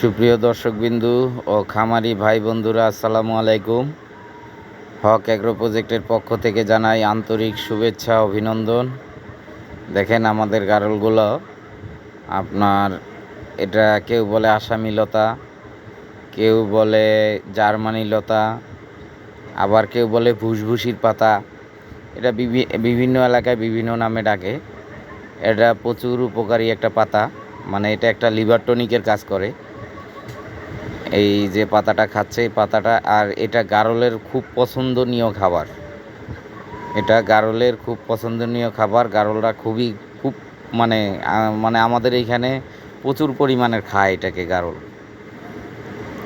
সুপ্রিয় দর্শকবিন্দু ও খামারি ভাই বন্ধুরা, আসসালামু আলাইকুম। হক অ্যাগ্রো প্রজেক্টের পক্ষ থেকে জানাই আন্তরিক শুভেচ্ছা, অভিনন্দন। দেখেন আমাদের গারলগুলো, আপনার এটা কেউ বলে আসামি লতা, কেউ বলে জার্মানি লতা, আবার কেউ বলে ভুসভুসির পাতা। এটা বিভিন্ন এলাকায় বিভিন্ন নামে ডাকে। এটা প্রচুর উপকারী একটা পাতা মানে এটা একটা লিভার টনিকের কাজ করে। এই যে পাতাটা খাচ্ছে, এই পাতাটা, আর এটা গারলের খুব পছন্দনীয় খাবার। এটা গারলের খুব পছন্দনীয় খাবার। গারলরা খুবই খুব মানে মানে আমাদের এইখানে প্রচুর পরিমাণের খায় এটাকে গারল।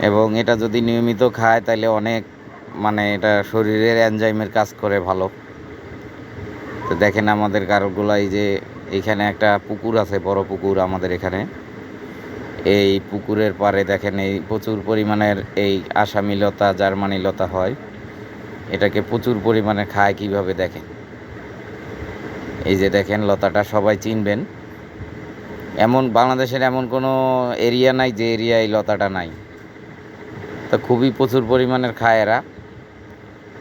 এবং এটা যদি নিয়মিত খায় তাহলে অনেক মানে এটা শরীরের এনজাইমের কাজ করে ভালো। তো দেখেন আমাদের গারলগুলো, এই যে এইখানে একটা পুকুর আছে, বড় পুকুর আমাদের এখানে। এই পুকুরের পাড়ে দেখেন এই প্রচুর পরিমাণের এই আসামি লতা জার্মানি লতা হয়। এটাকে প্রচুর পরিমাণে খায় কীভাবে দেখেন? এই যে দেখেন, লতাটা সবাই চিনবেন। এমন, বাংলাদেশের এমন কোনো এরিয়া নাই যে এরিয়া এই লতাটা নাই। তো খুবই প্রচুর পরিমাণের খায় এরা।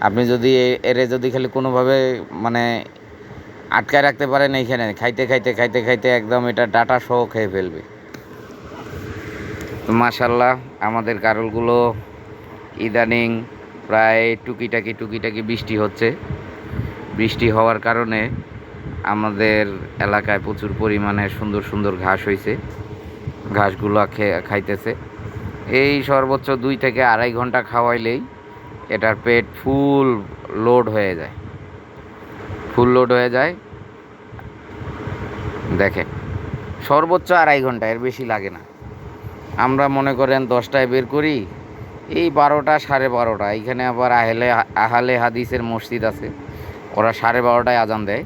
আপনি যদি এরে যদি খালি কোনোভাবে মানে আটকায় রাখতে পারেন এইখানে, খাইতে খাইতে খাইতে খাইতে একদম এটা ডাটা সহ খেয়ে ফেলবে। তো মাশাল্লাহ আমাদের গারলগুলো ইদানিং প্রায় টুকিটাকি টুকিটাকি বৃষ্টি হচ্ছে। বৃষ্টি হওয়ার কারণে আমাদের এলাকায় প্রচুর পরিমাণে সুন্দর সুন্দর ঘাস হয়েছে ঘাসগুলো খাইতেছে। এই সর্বোচ্চ দুই থেকে আড়াই ঘণ্টা খাওয়াইলেই এটার পেট ফুল লোড হয়ে যায়। ফুল লোড হয়ে যায়। দেখেন, সর্বোচ্চ আড়াই ঘণ্টা, এর বেশি লাগে না। আমরা মনে করেন দশটায় বের করি, এই বারোটা, সাড়ে বারোটা। এইখানে আবার আহলে, আহালে হাদিসের মসজিদ আছে। ওরা সাড়ে বারোটায় আজান দেয়।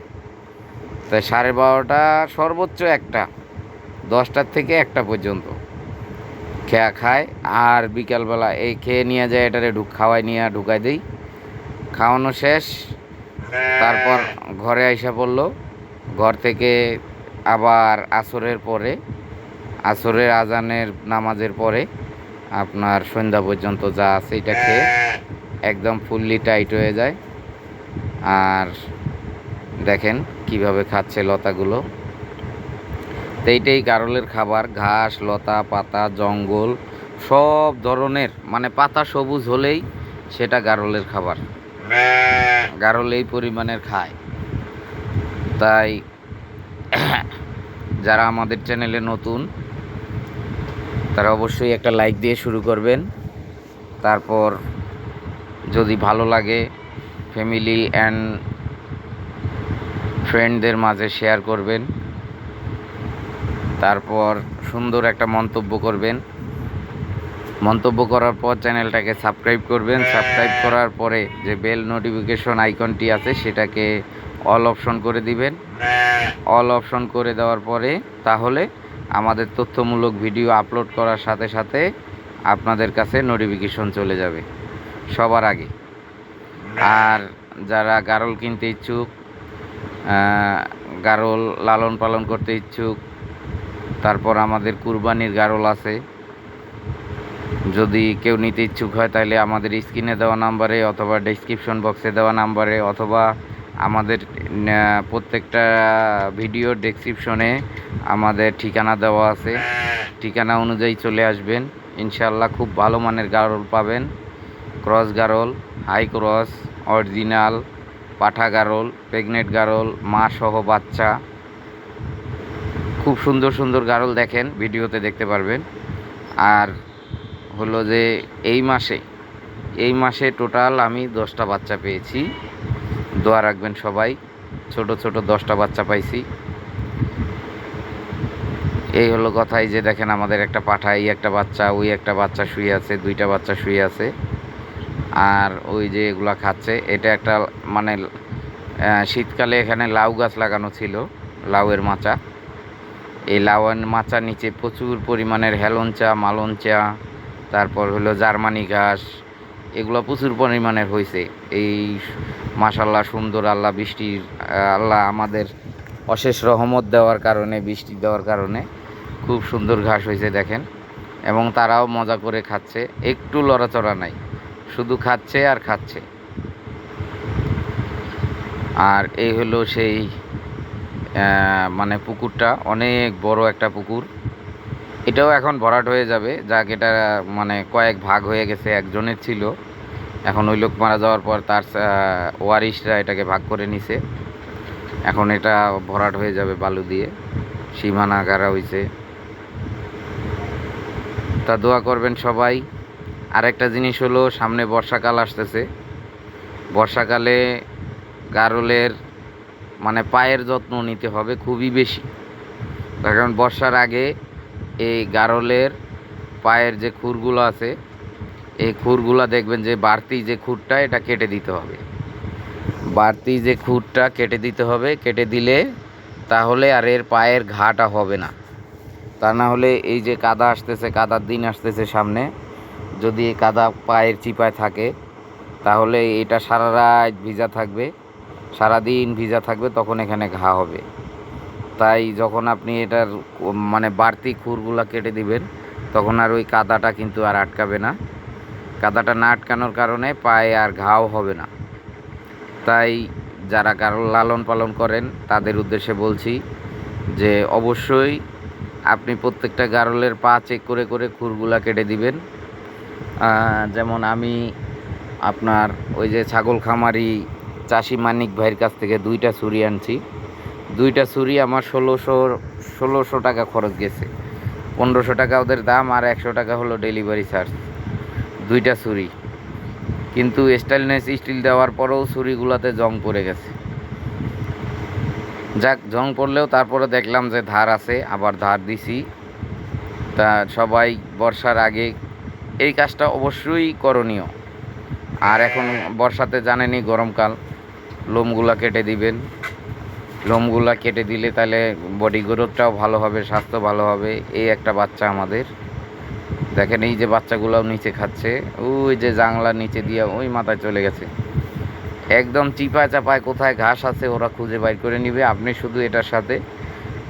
তাই সাড়ে বারোটা সর্বোচ্চ একটা, দশটার থেকে একটা পর্যন্ত। খেয়া খায় আর বিকালবেলা এই খেয়ে নিয়ে যায় এটারে ঢুক খাওয়াই নিয়ে ঢুকাই দিই। খাওয়ানো শেষ, তারপর ঘরে আইসা পড়ল। ঘর থেকে আবার আসরের পরে আসরের আজানের নামাজের পরে আপনার সন্ধ্যা পর্যন্ত যা আছে এটা খেয়ে একদম ফুললি টাইট হয়ে যায়। আর দেখেন কীভাবে খাচ্ছে লতাগুলো। তো এইটাই গারলের খাবার, ঘাস, লতা, পাতা, জঙ্গল, সব ধরনের মানে পাতা সবুজ হলেই সেটা গারলের খাবার। গারল এই পরিমাণের খায়। তাই যারা আমাদের চ্যানেলে নতুন তারা অবশ্যই একটা লাইক দিয়ে শুরু করবেন। তারপর যদি ভালো লাগে ফ্যামিলি অ্যান্ড ফ্রেন্ডদের মাঝে শেয়ার করবেন। তারপর সুন্দর একটা মন্তব্য করবেন। মন্তব্য করার পর চ্যানেলটাকে সাবস্ক্রাইব করবেন। সাবস্ক্রাইব করার পরে যে বেল নোটিফিকেশন আইকনটি আছে, সেটাকে অল অপশন করে দিবেন। অল অপশন করে দেওয়ার পরে তাহলে আমাদের তথ্যমূলক ভিডিও আপলোড করার সাথে সাথে আপনাদের কাছে নোটিফিকেশন চলে যাবে, সবার আগে। আর যারা গারল কিনতে ইচ্ছুক গারল লালন পালন করতে ইচ্ছুক, তারপর আমাদের কুরবানির গারল আছে, যদি কেউ নিতে ইচ্ছুক হয় তাহলে আমাদের স্ক্রিনে দেওয়া নাম্বারে অথবা ডেসক্রিপশন বক্সে দেওয়া নাম্বারে অথবা আমাদের প্রত্যেকটা ভিডিও ডেসক্রিপশনে আমাদের ঠিকানা দেওয়া আছে। ঠিকানা অনুযায়ী চলে আসবেন। ইনশাল্লাহ খুব ভালো মানের গারল পাবেন। ক্রস গারল, হাই ক্রস, অরিজিনাল, পাঠা গারল প্রেগনেট গারল, মা সহ বাচ্চা। খুব সুন্দর সুন্দর গারল দেখেন, ভিডিওতে দেখতে পারবেন। আর হলো যে এই মাসে এই মাসে টোটাল আমি দশটা বাচ্চা পেয়েছি। দোয়া রাখবেন সবাই। ছোট ছোট দশটা বাচ্চা পাইছি। এই হলো কথা, এই যে দেখেন আমাদের একটা পাঠা, এই একটা বাচ্চা, ওই একটা বাচ্চা শুয়ে আছে, দুইটা বাচ্চা শুয়ে আছে। আর ওই যে এগুলা খাচ্ছে, এটা একটা মানে শীতকালে এখানে লাউ গাছ লাগানো ছিল, লাউয়ের মাচা। এই লাউয়ের মাচার নিচে প্রচুর পরিমাণের হেলঞ্চা মালঞ্চা তারপর হলো জার্মানি ঘাস এগুলো প্রচুর পরিমাণের হয়েছে এই মাসাল্লাহ সুন্দর আল্লাহ বৃষ্টির, আল্লাহ আমাদের অশেষ রহমত দেওয়ার কারণে, বৃষ্টি দেওয়ার কারণে খুব সুন্দর ঘাস হয়েছে দেখেন। এবং তারাও মজা করে খাচ্ছে, একটু লড়াচড়া নাই, শুধু খাচ্ছে আর খাচ্ছে। আর এই হলো সেই মানে পুকুরটা, অনেক বড় একটা পুকুর। এটাও এখন ভরাট হয়ে যাবে। যাক, এটা মানে কয়েক ভাগ হয়ে গেছে, একজনের ছিল। এখন ওই লোক মারা যাওয়ার পর তার ওয়ারিশরা এটাকে ভাগ করে নিছে। এখন এটা ভরাট হয়ে যাবে বালু দিয়ে। সীমানা গাড়া হয়েছে তা দোয়া করবেন সবাই। আরেকটা জিনিস হলো, সামনে বর্ষাকাল আসতেছে। বর্ষাকালে গারলের মানে পায়ের যত্ন নিতে হবে খুবই বেশি। কারণ বর্ষার আগে এই গারলের পায়ের যে খুরগুলো আছে, এই খুরগুলো দেখবেন যে বাড়তি যে খুরটা, এটা কেটে দিতে হবে। বাড়তি যে খুরটা কেটে দিতে হবে, কেটে দিলে তাহলে আর এর পায়ের ঘাটা হবে না। তা না হলে এই যে কাদা আসতেছে, কাদার দিন আসতেছে সামনে, যদি এই কাদা পায়ের চিপায় থাকে, তাহলে এটা সারা রাত ভিজা থাকবে। সারাদিন ভিজা থাকবে, তখন এখানে ঘা হবে। তাই যখন আপনি এটার মানে বাড়তি খুরগুলা কেটে দিবেন, তখন আর ওই কাদাটা কিন্তু আর আটকাবে না। কাদাটা না আটকানোর কারণে পায়ে আর ঘাও হবে না। তাই যারা কারও লালন পালন করেন, তাদের উদ্দেশ্যে বলছি যে অবশ্যই আপনি প্রত্যেকটা গারলের পা চেক করে করে খুরগুলা কেটে দিবেন। যেমন আমি আপনার ওই যে ছাগল খামারি চাষি মানিক ভাইয়ের কাছ থেকে দুইটা ছুরি আনছি। দুইটা ছুরি আমার ষোলোশো ষোলোশো টাকা খরচ গেছে। পনেরোশো টাকা ওদের দাম আর একশো টাকা হলো ডেলিভারি চার্জ দুইটা ছুরি। কিন্তু স্টাইলনেস স্টিল দেওয়ার পরেও ছুরিগুলোতে জং পড়ে গেছে। যাক, জং পড়লেও তারপরে দেখলাম যে ধার আছে, আবার ধার দিছি। তা সবাই বর্ষার আগে এই কাজটা অবশ্যই করণীয়। আর এখন বর্ষাতে জানেনি গরমকাল, লোমগুলা কেটে দিবেন। লোমগুলা কেটে দিলে তাহলে বডি গ্রোথটাও ভালো হবে, স্বাস্থ্য ভালো হবে। এই একটা বাচ্চা আমাদের। দেখেন এই যে বাচ্চাগুলোও নিচে খাচ্ছে। ওই যে জাংলার নিচে দিয়ে ওই মাথায় চলে গেছে। একদম চিপায় চাপায় কোথায় ঘাস আছে ওরা খুঁজে বাইর করে নিবে। আপনি শুধু এটার সাথে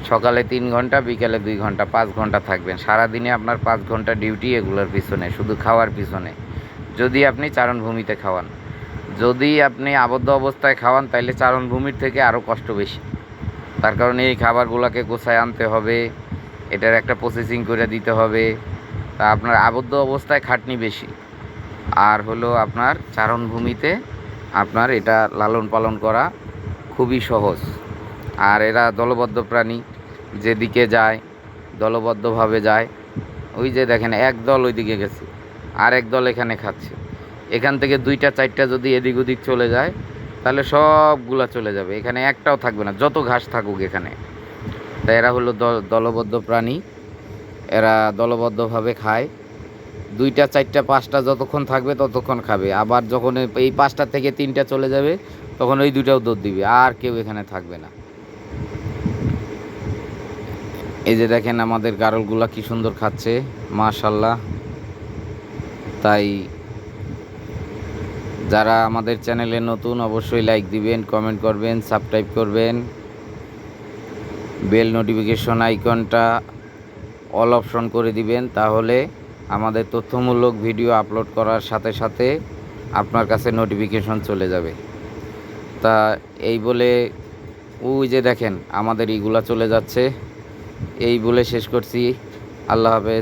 সকালে তিন ঘণ্টা, বিকালে দুই ঘণ্টা, পাঁচ ঘণ্টা থাকবেন। সারাদিনে আপনার পাঁচ ঘণ্টা ডিউটি এগুলোর পিছনে, শুধু খাওয়ার পিছনে। যদি আপনি চারণভূমিতে খাওয়ান। যদি আপনি আবদ্ধ অবস্থায় খাওয়ান তাহলে চারণভূমির থেকে আরও কষ্ট বেশি। তার কারণে এই খাবারগুলোকে গোছায় আনতে হবে, এটার একটা প্রসেসিং করে দিতে হবে। তা আপনার আবদ্ধ অবস্থায় খাটনি বেশি। আর হলো আপনার চারণভূমিতে আপনার এটা লালন পালন করা খুবই সহজ। আর এরা দলবদ্ধ প্রাণী, যেদিকে যায়, দলবদ্ধভাবে যায়। ওই যে দেখেন, এক দল ওইদিকে গেছে আর এক দল এখানে খাচ্ছে। এখান থেকে দুইটা, চারটা যদি এদিক ওদিক চলে যায়, তাহলে সবগুলা চলে যাবে। এখানে একটাও থাকবে না, যত ঘাস থাকুক এখানে। তা এরা হলো দল- দলবদ্ধ প্রাণী। এরা দলবদ্ধভাবে খায়। দুইটা, চারটা, পাঁচটা যতক্ষণ থাকবে ততক্ষণ খাবে। আবার যখন এই- পাঁচটা থেকে তিনটা চলে যাবে, তখন ওই দুইটাও দৌড় দিবে। আর কেউ এখানে থাকবে না। এই যে দেখেন আমাদের গারলগুলা কি সুন্দর খাচ্ছে। মাশাল্লাহ। তাই যারা আমাদের চ্যানেলে নতুন, অবশ্যই লাইক দিবেন কমেন্ট করবেন সাবস্ক্রাইব করবেন। বেল নোটিফিকেশন আইকনটা অল অপশন করে দিবেন, তাহলে আমাদের তথ্যমূলক ভিডিও আপলোড করার সাথে সাথে আপনার কাছে নোটিফিকেশন চলে যাবে। তা এই বলে, ওই যে দেখেন, আমাদের ইগুলা চলে যাচ্ছে। এই বলে শেষ করছি। আল্লাহ হাফেজ।